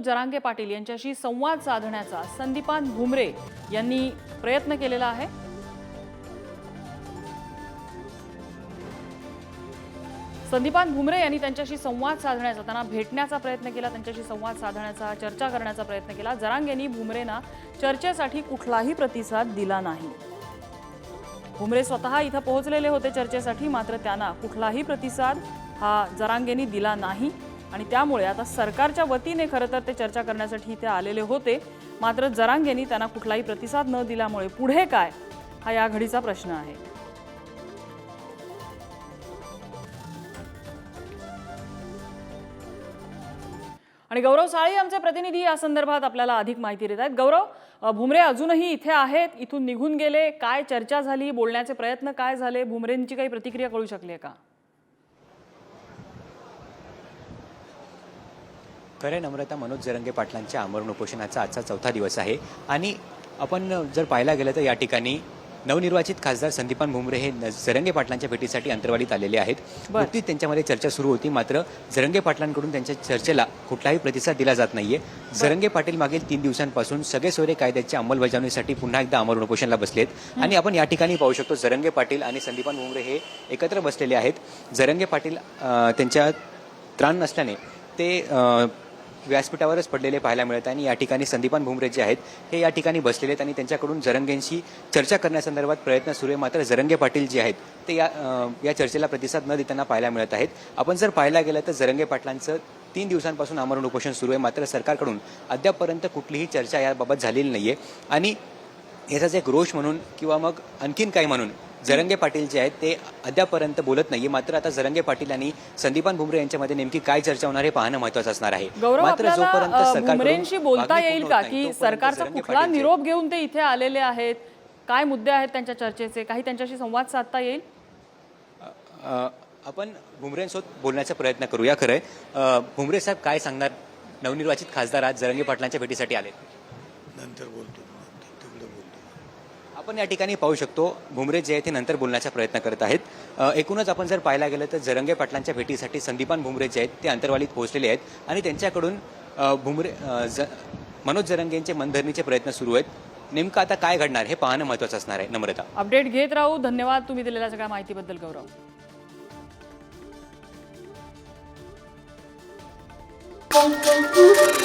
मनोज जरांगे पाटील यांच्याशी संवाद साधण्याचा संदीपान भुमरे यांनी प्रयत्न केलेला आहे. संदीपान भुमरे यांनी त्यांच्याशी संवाद साधण्याचा त्यांना भेटण्याचा प्रयत्न केला त्यांच्याशी संवाद साधण्याचा चर्चा करण्याचा प्रयत्न केला. जरांग यांनी भुमरेंना चर्चेसाठी कुठलाही प्रतिसाद दिला नाही. भुमरे स्वतः इथं पोहोचलेले होते चर्चेसाठी मात्र त्यांना कुठलाही प्रतिसाद हा जरांगेंनी दिला नाही. आणि त्यामुळे आता सरकारच्या वतीने खरं तर ते चर्चा करण्यासाठी इथे आलेले होते. मात्र जरांगेंनी त्यांना कुठलाही प्रतिसाद न दिल्यामुळे पुढे काय? हा या घडीचा प्रश्न आहे. आणि गौरव साळी आमचे प्रतिनिधी या संदर्भात आपल्याला अधिक माहिती देत आहेत. गौरव भुमरे अजूनही इथे आहेत. इथून निघून गेले. काय चर्चा झाली? बोलण्याचे प्रयत्न काय झाले? भुमरेंची काही प्रतिक्रिया कळू शकली आहे का? खरे नम्रता मनोज जरंगे पाटलांच्या आमरण उपोषणाचा आजचा चौथा दिवस आहे. आणि आपण जर पाहायला गेलं तर या ठिकाणी नवनिर्वाचित खासदार संदीपान भुमरे हे जरंगे पाटलांच्या भेटीसाठी अंतर्वालीत आलेले आहेत. नुकतीच त्यांच्यामध्ये चर्चा सुरू होती मात्र जरंगे पाटलांकडून त्यांच्या चर्चेला कुठलाही प्रतिसाद दिला जात नाहीये. जरंगे पाटील मागील तीन दिवसांपासून सगळे सोयरे कायद्याच्या अंमलबजावणीसाठी पुन्हा एकदा आमरण उपोषणाला बसलेत. आणि आपण या ठिकाणी पाहू शकतो जरंगे पाटील आणि संदीपान भुमरे हे एकत्र बसलेले आहेत. जरंगे पाटील त्यांच्या त्राण नसल्याने ते व्यासपीठावरच पडलेले पाहायला मिळत आहे आणि या ठिकाणी संदीपान भुमरे जे आहेत. हे या ठिकाणी बसलेले आहेत आणि त्यांच्याकडून जरंगेंशी चर्चा करण्यासंदर्भात प्रयत्न सुरू आहे. मात्र जरंगे पाटील जे आहेत ते या या चर्चेला प्रतिसाद न देताना पाहायला मिळत आहेत. आपण जर पाहायला गेलं तर जरंगे पाटलांचं तीन दिवसांपासून आमरण उपोषण सुरू आहे. मात्र सरकारकडून अद्यापपर्यंत कुठलीही चर्चा याबाबत झालेली नाही आहे आणि याचाच एक रोष म्हणून किंवा मग आणखीन काही म्हणून जरंगे पाटील जे आहेत ते अद्यापर्यंत बोलत नाहीये. मात्र आता जरंगे पाटील आणि संदीपान भुमरे यांच्यामध्ये नेमकी काय चर्चा होणार हे पाहणं महत्वाचं असणार आहे. गौरव मात्र सरकारकडून भुमरेंशी बोलता येईल का? नाही, की सरकारचा कुठला निरोप घेऊन ते इथे आलेले आहेत? काय मुद्दे आहेत त्यांच्या चर्चेचे? काही त्यांच्याशी संवाद साधता येईल? आपण भुमरेंसोबत बोलण्याचा प्रयत्न करूया खरंय अ, भुमरे साहेब काय सांगणार? नवनिर्वाचित खासदार आज जरंगे पाटलांच्या भेटीसाठी आले नंतर बोलतो नंतर तिकडे बोलतो. आपण या ठिकाणी पाहू शकतो भुमरे जे आहेत ते नंतर बोलण्याचा प्रयत्न करत आहेत. एकूणच आपण जर पाहायला गेलं तर जरंगे पाटलांच्या भेटीसाठी संदीपान भुमरे जे आहेत ते अंतर्वालीत पोहोचलेले आहेत आणि त्यांच्याकडून भुमरे ज- मनोज जरंगेंचे मनधरणीचे प्रयत्न सुरू आहेत. नेमकं आता काय घडणार हे पाहणं महत्वाचं असणार आहे. नम्रता. अपडेट घेत राहू. धन्यवाद तुम्ही दिलेल्या सगळ्या माहितीबद्दल गौरव. Thank you.